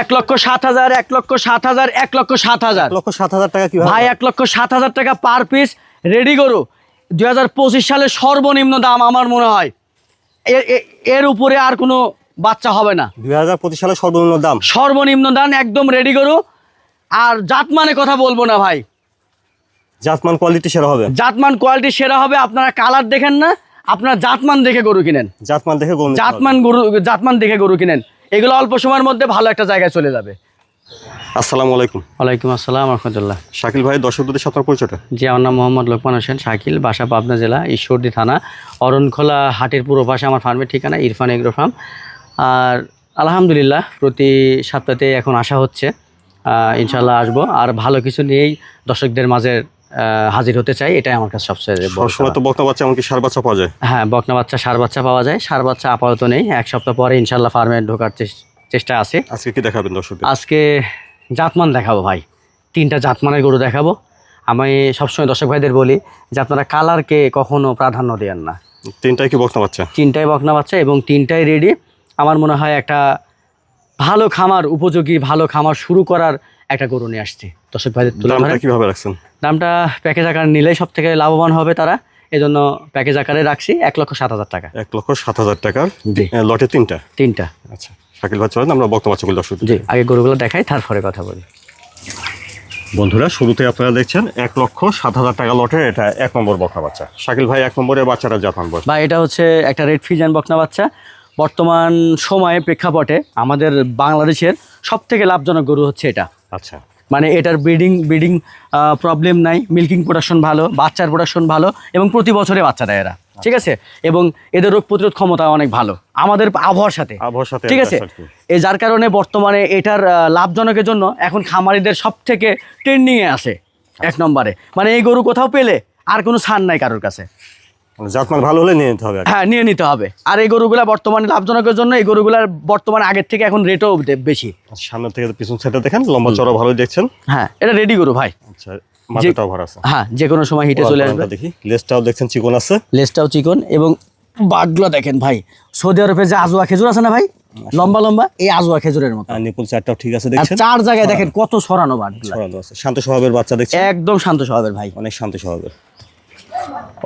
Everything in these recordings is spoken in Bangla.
এক লক্ষ সাত হাজার এক লক্ষ সাত হাজার এক লক্ষ সাত হাজার। এক লক্ষ সাত হাজার টাকা কি ভাই এক লক্ষ সাত হাজার টাকা পার পিস রেডি গরু। দুই হাজার পঁচিশ সালে সর্বনিম্ন দাম আমার মনে হয়। এর উপরে আর কোনো বাচ্চা হবে না। দুই হাজার পঁচিশ সালে সর্বনিম্ন দাম? সর্বনিম্ন দাম একদম রেডি গরু। আর জাতমানে কথা বলব না ভাই। জাতমান কোয়ালিটি সেরা হবে। জাতমান কোয়ালিটি সেরা হবে আপনারা কালার দেখেন না আপনারা জাতমান দেখে গরু কিনেন। জাতমান দেখে গরু জাতমান গরু জাতমান দেখে গরু কিনেন। এগুলো অল্প সময়ের মধ্যে ভালো একটা জায়গায় চলে যাবে। আসসালামু আলাইকুম। ওয়ালাইকুম আসসালাম রহমতুল্লাহ। শাকিল ভাই দর্শকদের সাথে পরিচয়টা? জি আমার নাম মোহাম্মদ লোকমান হোসেন শাকিল বাসা পাবনা জেলা ঈশ্বরদী থানা অরণখোলা হাটের পূর্ব পাশে আমার ফার্মের ঠিকানা ইরফান এগ্রো ফার্ম আর আলহামদুলিল্লাহ প্রতি সপ্তাহে এখন আসা হচ্ছে। ইনশাল্লাহ আসব। আর ভালো কিছু নিয়েই দর্শকদের মাঝে হাজির হতে চাই এটাই আমার কাছে সবচেয়ে সবসময় তো বক্তা বাচ্চা এমনকি সার বাচ্চা পাওয়া যায়। হ্যাঁ বকনা বাচ্চা সার বাচ্চা পাওয়া যায় সার বাচ্চা আপাতত নেই এক সপ্তাহ পরে ইনশাল্লাহ ফার্মে ঢোকার চেষ্টা আছে। আজকে কি দেখাবেন দর্শক আজকে জাতমান দেখাবো ভাই তিনটা জাতমানের গরু দেখাবো। আমি সবসময় দর্শক ভাইদের বলি যে আপনারা কালারকে কখনো প্রাধান্য দেন না। তিনটাই কি বক্তা বাচ্চা? তিনটাই বকনা বাচ্চা এবং তিনটাই রেডি আমার মনে হয় একটা ভালো খামার উপযোগী ভালো খামার শুরু করার একটা গরু নিয়ে আসছে। দর্শক ভাইদের তুলে কীভাবে রাখছেন? দামটা প্যাকেজ আকার নিলেই সব থেকে লাভবান হবে তারা। এজন্য প্যাকেজ আকারে রাখছি এক লক্ষ সাত হাজার টাকা। এক লক্ষ সাত হাজার টাকার লটে তিনটা? তিনটা। আচ্ছা শাকিল ভাই চলেন আমরা বক্তা বাচ্চাগুলো দর্শক জি আগে গরুগুলো দেখাই তারপরে কথা বলি। বন্ধুরা শুরুতে আপনারা দেখছেন এক লক্ষ সাত হাজার টাকা লটে এটা এক নম্বর বকনা বাচ্চা। শাকিল ভাই এক নম্বরের বাচ্চাটা জাপান বয়স বা এটা হচ্ছে একটা রেড ফিজান বকনা বাচ্চা। বর্তমান সময়ে প্রেক্ষাপটে আমাদের বাংলাদেশের সব থেকে লাভজনক গরু হচ্ছে এটা। আচ্ছা। মানে এটার ব্রিডিং ব্রিডিং প্রবলেম নাই মিল্কিং প্রোডাকশন ভালো বাচ্চার প্রোডাকশন ভালো এবং প্রতি বছরে বাচ্চা দেয় এরা ঠিক আছে? এবং এদের রোগ প্রতিরোধ ক্ষমতা অনেক ভালো আমাদের আবহাওয়ার সাথে আবহাওয়ার সাথে ঠিক আছে। এই যার কারণে বর্তমানে এটার লাভজনকের জন্য এখন খামারিদের সব থেকে ট্রেন্ডিংয়ে আসে এক নম্বরে। মানে এই গরু কোথাও পেলে আর কোনো ছাড় নাই কারোর কাছে। জাতমান ভালো হলে নিয়ে নিতে হবে হ্যাঁ নিয়ে নিতে হবে। আর এই গরুগুলা বর্তমানে লাভজনকের জন্য এই গরুগুলার বর্তমানে আগের থেকে এখন রেটও বেশি। আচ্ছা, সামনে থেকে পিছন সাইডে দেখেন লম্বা চড়া ভালোই দেখছেন। হ্যাঁ এটা রেডি গরু ভাই। আচ্ছা মাথাটাও ভরা আছে। হ্যাঁ যে কোনো সময় হিটে চলে আসবে। দেখি লেজটাও দেখছেন চিকন আছে। লেজটাও চিকন এবং বাঘগুলো দেখেন ভাই সৌদি আরবে যে আজোয়া খেজুর আছে না ভাই? লম্বা লম্বা এই আজোয়া খেজুরের মতো। নিপুল চারটাও ঠিক আছে দেখছেন? চার জায়গায় দেখেন কত সরানো বাঘগুলা। ছড়ানো আছে। শান্ত স্বভাবের বাচ্চা দেখছেন? একদম শান্ত স্বভাবের ভাই। অনেক শান্ত স্বভাবের।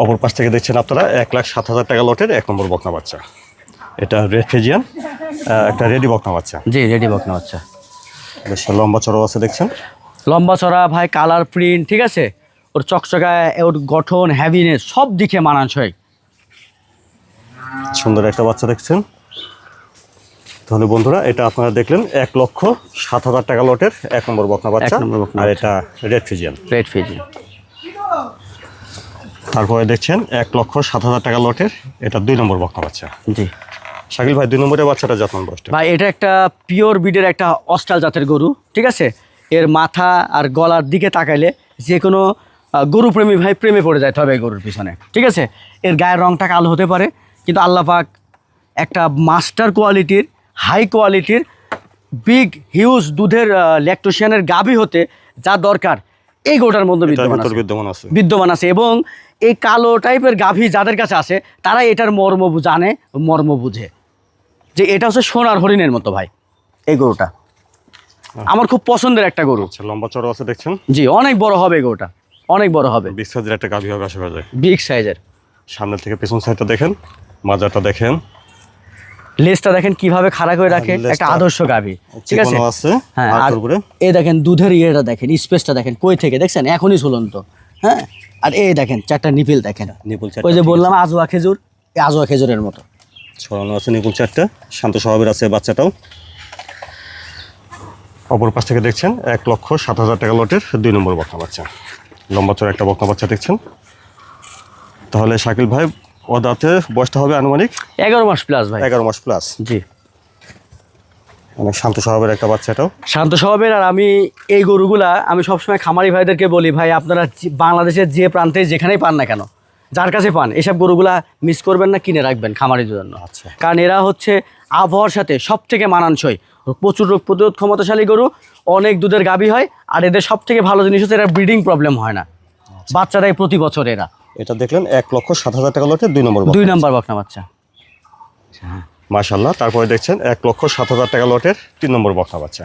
অপর পাশ থেকে দেখছেন আপনারা এক লাখ সাত হাজার টাকা লটের এক নম্বর বকনা বাচ্চা। এটা রেড ফেজিয়ান একটা রেডি বকনা বাচ্চা। জি রেডি বকনা বাচ্চা। বেশ লম্বা চড়াও আছে দেখছেন। লম্বা চড়া ভাই কালার প্রিন্ট ঠিক আছে? ওর চকচকায় ওর গঠন হ্যাভিনেস সব দিকে মানানসই। সুন্দর একটা বাচ্চা দেখছেন। তাহলে বন্ধুরা এটা আপনারা দেখলেন এক লক্ষ সাত হাজার টাকা লটের এক নম্বর বকনা বাচ্চা। আর এটা রেড ফিজিয়ান। রেড ফিজি তারপরে দেখছেন এক লক্ষ সাত হাজার টাকা লটের এটা দুই নম্বর বকনা বাচ্চা। জি। শাকিল ভাই দুই নম্বরের বাচ্চাটা যত্ন বয়সটা? ভাই এটা একটা পিওর বিডের একটা অস্টাল জাতের গরু ঠিক আছে? এর মাথা আর গলার দিকে তাকাইলে যে কোনো গরু প্রেমী ভাই প্রেমে পড়ে যায় তবে গরুর পিছনে ঠিক আছে? এর গায়ের রংটা কালো হতে পারে কিন্তু আল্লাহ পাক একটা মাস্টার কোয়ালিটির হাই কোয়ালিটির বিগ হিউজ দুধের ল্যাকটোশিয়ানের গাভী হতে যা দরকার এই গরুটার মধ্যে বিদ্যমান আছে। বিদ্যমান আছে এবং এই কালো টাইপের গাভী যাদের কাছে আছে তারা এটার মর্ম জানে মর্ম বুঝে। যে এটা হচ্ছে সোনার হরিণের মতো ভাই এই গরুটা। আমার খুব পছন্দের একটা গরু। আচ্ছা লম্বা চড়া আছে দেখছেন? জি অনেক বড় হবে গরুটা অনেক বড় হবে। বিগ সাইজের একটা গাভী হবে আশা করা যায়। বিগ সাইজের সামনে থেকে পেছন সাইডটা দেখেন মাজাটা দেখেন। লেজটা দেখেন কীভাবে খাড়া করে রাখে একটা আদর্শ গাভী ঠিক আছে? হ্যাঁ আর এই দেখেন দুধের ইয়েটা দেখেন স্পেসটা দেখেন কই থেকে? দেখছেন? এখনই ঝুলন্ত হ্যাঁ? আর এই দেখেন চারটা নিপিল দেখেন। নিপুল ওই যে বললাম আজোয়া খেজুর এই আজোয়া খেজুরের মতো। ছড়ানো আছে নিপুল চারটা শান্ত স্বভাবের আছে বাচ্চাটাও। অপর পাশ থেকে দেখছেন এক লক্ষ সাত হাজার টাকা লটের দুই নম্বর বকনা বাচ্চা। লম্বা চড়া একটা বকনা বাচ্চা দেখছেন। তাহলে শাকিল ভাই ও দাঁতে বয়সটা হবে আনুমানিক? এগারো মাস প্লাস ভাই। এগারো মাস প্লাস জি। অনেক শান্ত স্বভাবের একটা বাচ্চাটাও শান্ত স্বভাবের আর আমি এই গরুগুলা আমি সবসময় খামারি ভাইদেরকে বলি ভাই আপনারা বাংলাদেশের যে প্রান্তে যেখানেই পান না কেন যার কাছে পান এসব গরুগুলা মিস করবেন না কিনে রাখবেন খামারির জন্য। আচ্ছা। কারণ এরা হচ্ছে আবহাওয়ার সাথে সব থেকে মানানসই। প্রচুর রোগ প্রতিরোধ ক্ষমতাশালী গরু অনেক দুধের গাভী হয় আর এদের সব থেকে ভালো জিনিস হচ্ছে এরা ব্রিডিং প্রবলেম হয় না। বাচ্চা দেয় প্রতি বছর এরা। এটা দেখলেন এক লক্ষ সাত হাজার টাকা লটের দুই নম্বর দুই নাম্বার বকনা বাচ্চা। মাশাল্লাহ তারপরে দেখছেন এক লক্ষ সাত হাজার টাকা লটের তিন নম্বর বকনা বাচ্চা।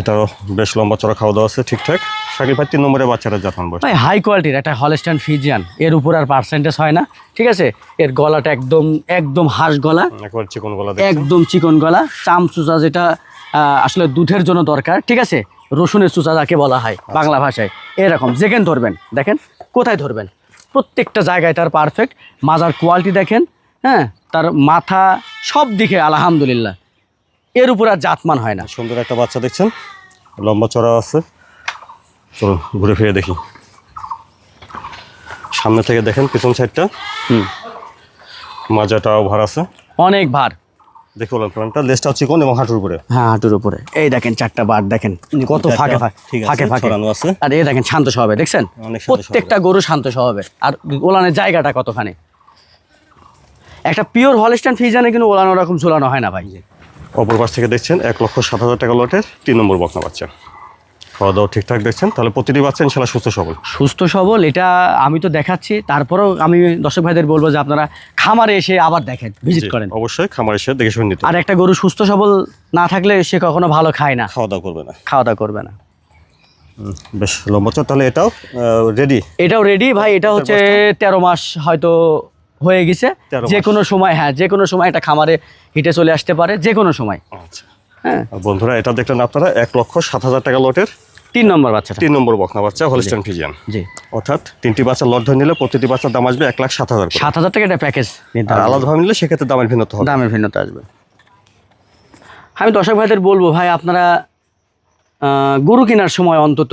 এটাও বেশ লম্বা চড়া খাওয়া দাওয়া আছে ঠিকঠাক। শাকিল ভাই তিন নম্বরের বাচ্চাটা জাপান বয়স। ভাই হাই কোয়ালিটির একটা হলস্টান ফিজিয়ান এর উপর আর পার্সেন্টেজ হয় না ঠিক আছে? এর গলাটা একদম একদম হাঁস গলা। একবার চিকন গলা একদম চিকন গলা। চাম চুচা যেটা আসলে দুধের জন্য দরকার ঠিক আছে? রসুনের চুচা যাকে বলা হয় বাংলা ভাষায়। এরকম যেখানে ধরবেন দেখেন কোথায় ধরবেন? প্রত্যেকটা জায়গায় তার পারফেক্ট মাজার কোয়ালিটি দেখেন হ্যাঁ? তার মাথা সব দিকে আলহামদুলিল্লাহ। এর উপর আর জাতমান হয় না। সুন্দর একটা বাচ্চা দেখছেন? লম্বা চড়া আছে। চলুন ঘুরে ফিরে দেখি। সামনে থেকে দেখেন পিছন সাইডটা। হুম। মাজাটা ওভার আছে। অনেক ভার। দেখে বললাম প্ল্যানটা লেজটাও চিকন এবং হাঁটুর উপরে? হ্যাঁ হাঁটুর উপরে। এই দেখেন চারটা বার দেখেন কত চারটা, ফাঁকে ফাঁকে আছে, ফাঁকে ফাঁকে। আছে। আর এই দেখেন শান্ত স্বভাবে দেখছেন? প্রত্যেকটা গরু শান্ত স্বভাবের আর ওলানের জায়গাটা কতখানি? একটা পিওর হলিস্টান ফিজানে কিন্তু ওলানো রকম ঝুলানো হয় না ভাই। অপর পাশ থেকে দেখছেন এক লক্ষ সাত হাজার টাকা লটের তিন নম্বর বকনা বাচ্চা। খাওয়া দাওয়া ঠিকঠাক দেখছেন তাহলে প্রতিটি বাচ্চা ইনশাল্লাহ সুস্থ সবল। সুস্থ সবল এটা আমি তো দেখাচ্ছি। তারপরেও আমি দর্শক ভাইদের বলব যে আপনারা খামারে এসে আবার দেখেন ভিজিট করেন। অবশ্যই খামার এসে দেখে শুনে নিতে আর একটা গরু সুস্থ সবল না থাকলে সে কখনো ভালো খায় না। খাওয়া দাওয়া করবে না। খাওয়া দাওয়া করবে না। বেশ লম্বা তাহলে এটাও রেডি এটাও রেডি ভাই এটা হচ্ছে তেরো মাস হয়তো হয়ে গেছে। যে কোনো সময় হ্যাঁ যে কোনো সময় এটা খামারে হিটে চলে আসতে পারে যে কোনো সময়। আচ্ছা। হ্যাঁ। বন্ধুরা এটা দেখলেন আপনারা এক লক্ষ সাত হাজার টাকা লটের তিন নম্বর বাচ্চাটা। তিন নম্বর বকনা বাচ্চা হলিস্টান ফিজিয়ান জি। অর্থাৎ তিনটি বাচ্চা লট ধরে নিলে প্রতিটি বাচ্চার দাম আসবে এক লাখ সাত হাজার সাত হাজার টাকা একটা প্যাকেজ আর আলাদাভাবে নিলে সেক্ষেত্রে দামের ভিন্নতা হবে। দামের ভিন্নতা আসবে। আমি দর্শক ভাইদের বলব ভাই আপনারা গরু কেনার সময় অন্তত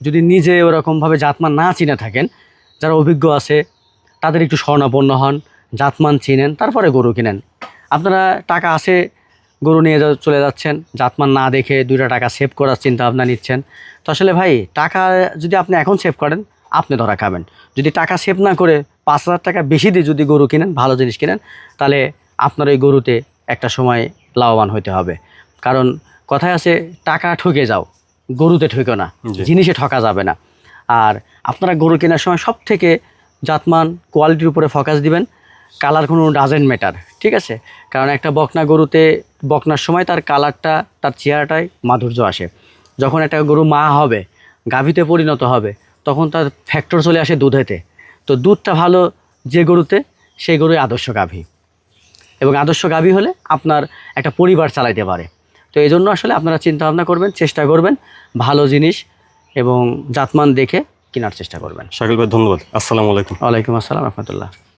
যদি নিজে ওরকমভাবে জাতমান না চিনে থাকেন যারা অভিজ্ঞ আছে তাদের একটু স্বর্ণাপন্ন হন জাতমান চিনেন তারপরে গরু কিনেন। আপনারা টাকা আছে গরু নিয়ে যা- চলে যাচ্ছেন জাতমান না দেখে দুইটা টাকা সেভ করার চিন্তা ভাবনা নিচ্ছেন। তো আসলে ভাই টাকা যদি আপনি এখন সেভ করেন আপনি ধরা খাবেন। যদি টাকা সেভ না করে পাঁচ হাজার টাকা বেশি দিয়ে যদি গরু কিনেন ভালো জিনিস কিনেন তাহলে আপনার ওই গরুতে একটা সময় লাভবান হতে হবে। কারণ কথায় আছে টাকা ঠকে যাও গরুতে ঠকে না জিনিসে ঠকা যাবে না। আর আপনারা গরু কেনার সময় সব থেকে জাতমান কোয়ালিটির উপরে ফোকাস দিবেন কালার কোনো ডাজেন্ট ম্যাটার ঠিক আছে? কারণ একটা বকনা গরুতে বকনার সময় তার কালারটা তার চেহারাটাই মাধুর্য আসে। যখন একটা গরু মা হবে, গাভীতে পরিণত হবে, তখন তার ফ্যাক্টর চলে আসে দুধেতে। তো দুধটা ভালো যে গরুতে, সেই গরুই আদর্শ গাভী। এবং আদর্শ গাভী হলে আপনার একটা পরিবার চালাইতে পারে। তো এই জন্য আসলে আপনারা চিন্তা ভাবনা করবেন, চেষ্টা করবেন, ভালো জিনিস এবং জাতমান দেখে কেনার চেষ্টা করবেন। শাকিল ভাই ধন্যবাদ। আসসালামু আলাইকুম। ওয়ালাইকুম আসসালাম রহমতুল্লাহ।